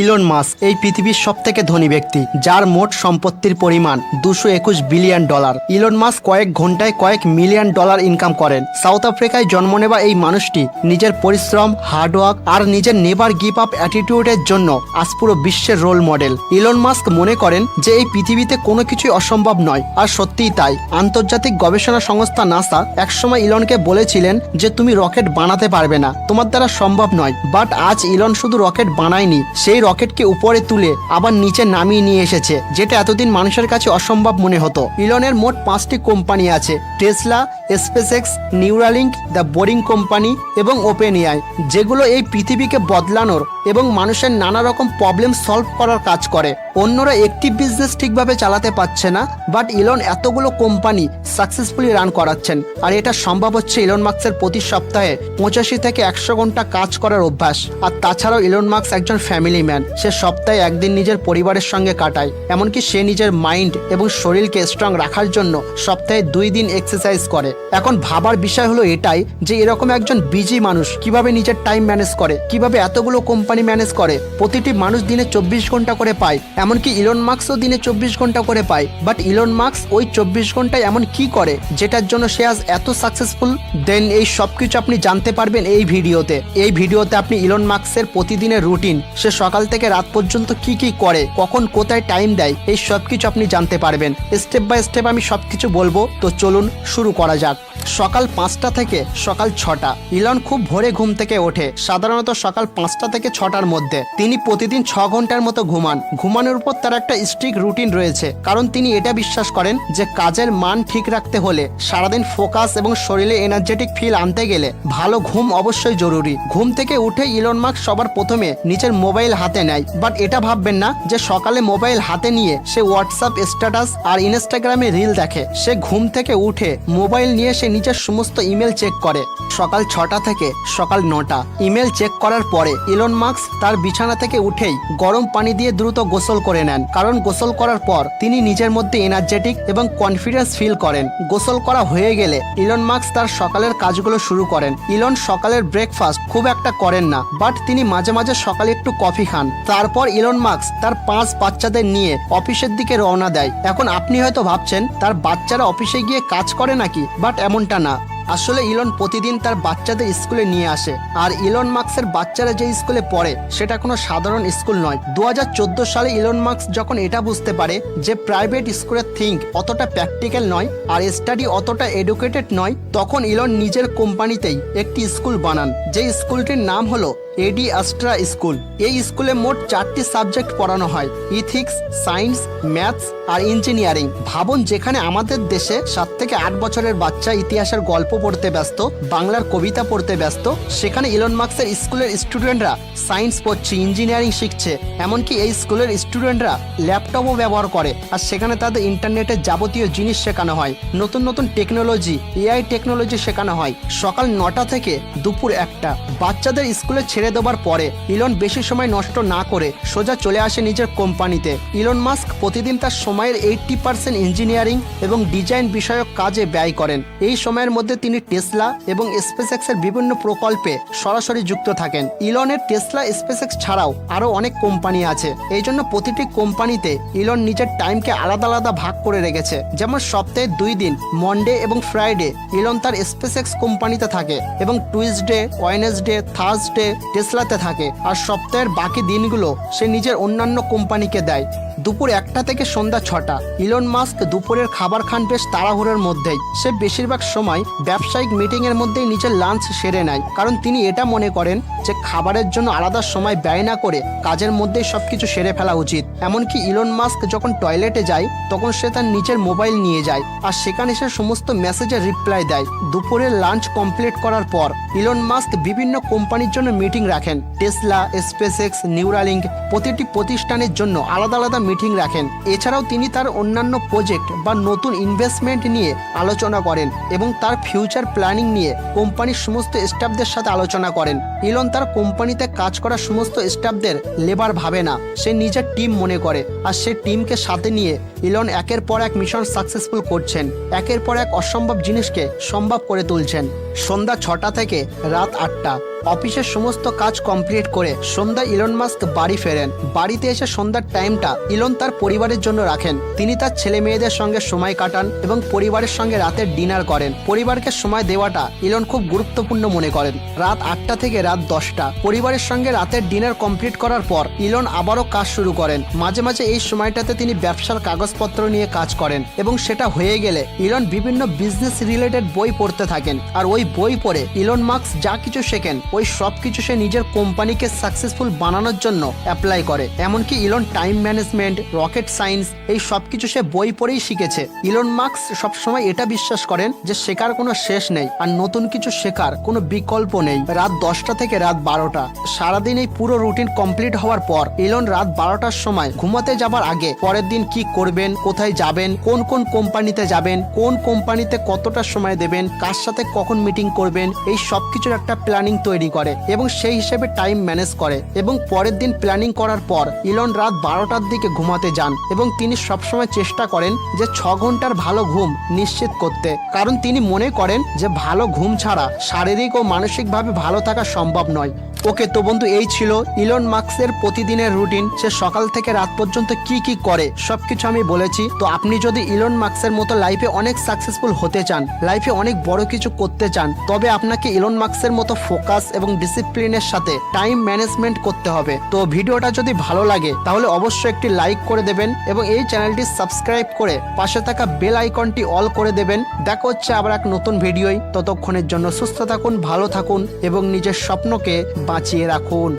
Elon মাস এই পৃথিবীর সব থেকে ধনী ব্যক্তি, যার মোট সম্পত্তির পরিমাণ দুশো একুশ বিলিয়ন ডলার। ইলন মাস কয়েক ঘন্টায় কয়েক মিলিয়ন ডলার ইনকাম করেন। সাউথ আফ্রিকায় জন্ম নেওয়া এই মানুষটি নিজের পরিশ্রম হার্ডওয়ার্ক আর নিজের নেভার গিভ আপ অ্যাটিটিউডের জন্য আজ পুরো বিশ্বের রোল মডেল ইলন মাস্ক মনে করেন যে এই পৃথিবীতে কোনো কিছুই অসম্ভব নয়, আর সত্যিই তাই। আন্তর্জাতিক গবেষণা সংস্থা নাসা একসময় ইলনকে বলেছিলেন যে, তুমি রকেট বানাতে পারবে না। তোমার দ্বারা সম্ভব নয়। বাট আজ ইলন শুধু রকেট বানায়নি, সেই রকেটকে উপরে তুলে আবার নিচে নামিয়ে নিয়ে এসেছে, যেটা এতদিন মানুষের কাছে অসম্ভব মনে হতো। ইলনের মোট পাঁচটি কোম্পানি আছে, Tesla, SpaceX Neuralink the boring company এবং ওপেন এআই যেগুলো এই পৃথিবীকে বদলানোর এবং মানুষের নানা রকম প্রবলেম সলভ করার কাজ করে। অন্যরা একটি বিজনেস ঠিকভাবে চালাতে পারছে না বাট ইলন এতগুলো কোম্পানি সাকসেসফুলি রান করাচ্ছেন। আর এটা সম্ভব হচ্ছে ইলন মার্কসের প্রতি সপ্তাহে পঁচাশি থেকে একশো ঘণ্টা কাজ করার অভ্যাস। আর তাছাড়াও ইলন মার্কস একজন ফ্যামিলি ম্যান সে সপ্তাহে একদিন নিজের পরিবারের সঙ্গে কাটায়, এমনকি সে নিজের মাইন্ড এবং শরীরকে স্ট্রং রাখার জন্য সপ্তাহে দুই দিন এক্সারসাইজ করে। এখন ভাবার বিষয় হলো এটাই যে এরকম একজন বিজি মানুষ কীভাবে নিজের টাইম ম্যানেজ করে, কীভাবে এতগুলো কোম্পানি ম্যানেজ করে, প্রতিটি মানুষ দিনে চব্বিশ ঘণ্টা করে পায় এমনকি ইলন মার্কসও দিনে চব্বিশ ঘণ্টা করে পায়। বাট ইলন মার্কস ওই চব্বিশ ঘন্টায় এমন কি করে? যেটার জন্য সে আজ এত সাকসেসফুল দেন এই সব কিছু আপনি জানতে পারবেন এই ভিডিওতে। এই ভিডিওতে আপনি ইলন মার্কসের প্রতিদিনের রুটিন সে সকাল থেকে রাত পর্যন্ত কি কি করে, কখন কোথায় টাইম দেয়, এই সব কিছু আপনি জানতে পারবেন। স্টেপ বাই স্টেপ আমি সব কিছু বলব। তো চলুন শুরু করা যাক। সকাল পাঁচটা থেকে সকাল ছটা। ইলন খুব ভোরে ঘুম থেকে ওঠে, সাধারণত সকাল পাঁচটা থেকে ছটার মধ্যে। তিনি প্রতিদিন ছ ঘণ্টার মতো ঘুমান। ঘুমানোর উপর তার একটা স্ট্রিক রুটিন রয়েছে, কারণ তিনি এটা বিশ্বাস করেন যে কাজের মান ঠিক রাখতে হলে সারাদিন ফোকাস এবং শরীরে এনার্জেটিক ফিল আনতে গেলে ভালো ঘুম অবশ্যই জরুরি। ঘুম থেকে উঠে ইলন মার্ক সবার প্রথমে নিজের মোবাইল হাতে নেয়। বাট এটা ভাববেন না যে সকালে মোবাইল হাতে নিয়ে সে হোয়াটসঅ্যাপ স্ট্যাটাস আর ইনস্টাগ্রামে রিল দেখে। সে ঘুম থেকে উঠে মোবাইল নিয়ে সে নিজের সমস্ত ইমেল চেক করে। সকাল ছটা থেকে সকাল নটা। ইমেল চেক করার পরে ইলন মার্কস তার বিছানা থেকে উঠেই গরম পানি দিয়ে দ্রুত গোসল করে নেন। কারণ গোসল করার পর তিনি নিজের মধ্যে এনার্জেটিক এবং কনফিডেন্স ফিল করেন। গোসল করা হয়ে গেলে ইলন মার্কস তার সকালের কাজগুলো শুরু করেন। ইলন সকালের ব্রেকফাস্ট খুব একটা করেন না বাট তিনি মাঝে মাঝে সকালে একটু কফি খান। তারপর ইলন মার্কস তার পাঁচ বাচ্চাদের নিয়ে অফিসের দিকে রওনা দেয়। এখন আপনি হয়তো ভাবছেন, তার বাচ্চারা অফিসে গিয়ে কাজ করে নাকি? বাট এমনটা না। আসলে ইলন প্রতিদিন তার বাচ্চাদের স্কুলে নিয়ে আসে। আর ইলন মার্কসের বাচ্চারা যে স্কুলে পড়ে, সেটা কোনো সাধারণ স্কুল নয়। দু সালে ইলন মার্কস যখন এটা বুঝতে পারে যে প্রাইভেট স্কুলের থিঙ্ক অতটা প্র্যাকটিক্যাল নয় আর স্টাডি অতটা এডুকেটেড নয়, তখন ইলন নিজের কোম্পানিতেই একটি স্কুল বানান। যে স্কুলটির নাম হলো এডি আস্ট্রা স্কুল এই স্কুলে মোট চারটি সাবজেক্ট পড়ানো হয়। ইথিক্স সায়েন্স ম্যাথস আর ইঞ্জিনিয়ারিং ভাবুন, যেখানে আমাদের দেশে সাত থেকে আট বছরের বাচ্চা ইতিহাসের গল্প পড়তে ব্যস্ত, বাংলার কবিতা পড়তে ব্যস্ত, সেখানে ইলন মার্কসের স্কুলের স্টুডেন্টরা সায়েন্স পড়ছে ইঞ্জিনিয়ারিং শিখছে, এমনকি এই স্কুলের স্টুডেন্টরা ল্যাপটপও ব্যবহার করে, আর সেখানে তাদের ইন্টারনেটের যাবতীয় জিনিস শেখানো হয়। নতুন নতুন টেকনোলজি এআই টেকনোলজি শেখানো হয়। সকাল নটা থেকে দুপুর একটা। বাচ্চাদের স্কুলে ছেড়ে দেওয়ার পরে ইলন বেশি সময় নষ্ট না করে সোজা চলে আসে নিজের কোম্পানিতে। ইলন মাস্ক প্রতিদিন তার সময়ের এইটটি পার্সেন্ট ইঞ্জিনিয়ারিং এবং ডিজাইন বিষয়ক কাজে ব্যয় করেন। এই সময়ের মধ্যে তিনি টেসলা এবং স্পেসএক্সের বিভিন্ন প্রকল্পে সরাসরি যুক্ত থাকেন। ইলনের টেসলা স্পেসএক্স ছাড়াও আরও অনেক কোম্পানি আছে। এই জন্য প্রতিটি কোম্পানিতে ইলন নিজের টাইমকে আলাদা আলাদা ভাগ করে রেখেছে। যেমন সপ্তাহে দুই দিন মন্ডে এবং ফ্রাইডে ইলন তার স্পেসএক্স কোম্পানিতে থাকে এবং টুইসডে ওয়েনেসডে থার্সডে টেসলাতে থাকে আর সপ্তাহের বাকি দিনগুলো সে নিজের অন্যান্য কোম্পানিকে দেয়। দুপুর একটা থেকে সন্ধ্যা ছটা। ইলন মাস্ক দুপুরের খাবার খান বেশ তাড়াহুড়োর মধ্যেই। সে বেশিরভাগ সময় ব্যবসায়িক মিটিং এর মধ্যেই নিজের লাঞ্চ সেরে নেয়। কারণ তিনি এটা মনে করেন যে খাবারের জন্য আলাদা সময় ব্যয় না করে কাজের মধ্যেই সবকিছু সেরে ফেলা উচিত। এমনকি ইলন মাস্ক যখন টয়লেটে যায়, তখন সে তার নিজের মোবাইল নিয়ে যায় আর সেখানে সে সমস্ত মেসেজের রিপ্লাই দেয়। দুপুরের লাঞ্চ কমপ্লিট করার পর ইলন মাস্ক বিভিন্ন কোম্পানির জন্য মিটিং রাখেন। টেসলা স্পেসএক্স নিউরালিঙ্ক প্রতিটি প্রতিষ্ঠানের জন্য আলাদা আলাদা মিটিং রাখেন। এছাড়াও তিনি তার অন্যান্য প্রজেক্ট বা নতুন ইনভেস্টমেন্ট নিয়ে আলোচনা করেন এবং তার ফিউচার প্ল্যানিং নিয়ে কোম্পানির সমস্ত স্টাফদের সাথে আলোচনা করেন। ইলন তার কোম্পানিতে কাজ করা সমস্ত স্টাফদের লেবার ভাবে না, সে নিজের টিম মনে করে আর সে টিমকে সাথে নিয়ে ইলন একের পর এক মিশন সাকসেসফুল করছেন, একের পর এক অসম্ভব জিনিসকে সম্ভব করে তুলছেন। সন্ধ্যা ছটা থেকে রাত আটটা। অফিসের সমস্ত কাজ কমপ্লিট করে সন্ধ্যায় ইলন মাস্ক বাড়ি ফেরেন। বাড়িতে এসে সন্ধ্যার টাইমটা ইলন তার পরিবারের জন্য রাখেন। তিনি তার ছেলে মেয়েদের সঙ্গে সময় কাটান এবং পরিবারের সঙ্গে রাতের ডিনার করেন। পরিবারকে সময় দেওয়াটা ইলন খুব গুরুত্বপূর্ণ মনে করেন। রাত আটটা থেকে রাত দশটা। পরিবারের সঙ্গে রাতের ডিনার কমপ্লিট করার পর ইলন আবারও কাজ শুরু করেন। মাঝে মাঝে এই সময়টাতে তিনি ব্যবসার কাগজপত্র নিয়ে কাজ করেন এবং সেটা হয়ে গেলে ইলন বিভিন্ন বিজনেস রিলেটেড বই পড়তে থাকেন। আর ওই বই পড়ে ইলন মার্কস যা কিছু শেখেন ওই সব কিছু সে নিজের কোম্পানিকে সাকসেসফুল বানানোর জন্য অ্যাপ্লাই করে। এমনকি Elon time management rocket science এই সব কিছু সে বই পড়েই শিখেছে। ইলন মার্কস সবসময় এটা বিশ্বাস করেন যে শেখার কোনো শেষ নেই আর নতুন কিছু শেখার কোনো বিকল্প নেই। রাত দশটা থেকে রাত বারোটা। সারাদিন এই পুরো রুটিন কমপ্লিট হওয়ার পর ইলন রাত বারোটার সময় ঘুমাতে যাবার আগে পরের দিন কি করবেন, কোথায় যাবেন, কোন কোন কোম্পানিতে যাবেন, কোন কোম্পানিতে কতটা সময় দেবেন, কার সাথে কখন মিটিং করবেন, এই সব কিছুর একটা প্ল্যানিং তৈরি করে এবং সেই হিসেবে টাইম ম্যানেজ করে এবং পরের দিন প্ল্যানিং করার পর ইলন রাত বারোটার দিকে ঘুমাতে যান এবং তিনি সবসময় চেষ্টা করেন যে ছ ঘণ্টার ভালো ঘুম নিশ্চিত করতে। কারণ তিনি মনে করেন যে ভালো ঘুম ছাড়া শারীরিক ও মানসিকভাবে ভালো থাকা সম্ভব নয়। ওকে তো বন্ধু এই ছিল ইলন মার্কসের প্রতিদিনের রুটিন। সে সকাল থেকে রাত পর্যন্ত কি কি করে, সবকিছু আমি বলেছি। তো আপনি যদি ইলন মার্কসের মতো লাইফে অনেক সাকসেসফুল হতে চান লাইফে অনেক বড় কিছু করতে চান, তবে আপনাকে ইলন মার্কসের মতো ফোকাস এবং ডিসিপ্লিনের সাথে টাইম ম্যানেজমেন্ট করতে হবে। তো ভিডিওটা যদি ভালো লাগে, তাহলে অবশ্যই একটি লাইক করে দেবেন এবং এই চ্যানেলটি সাবস্ক্রাইব করে পাশে থাকা বেল আইকনটি অল করে দেবেন। দেখা হচ্ছে আবার এক নতুন ভিডিওই ততক্ষণের জন্য সুস্থ থাকুন, ভালো থাকুন এবং নিজের স্বপ্নকে বাঁচিয়ে রাখুন।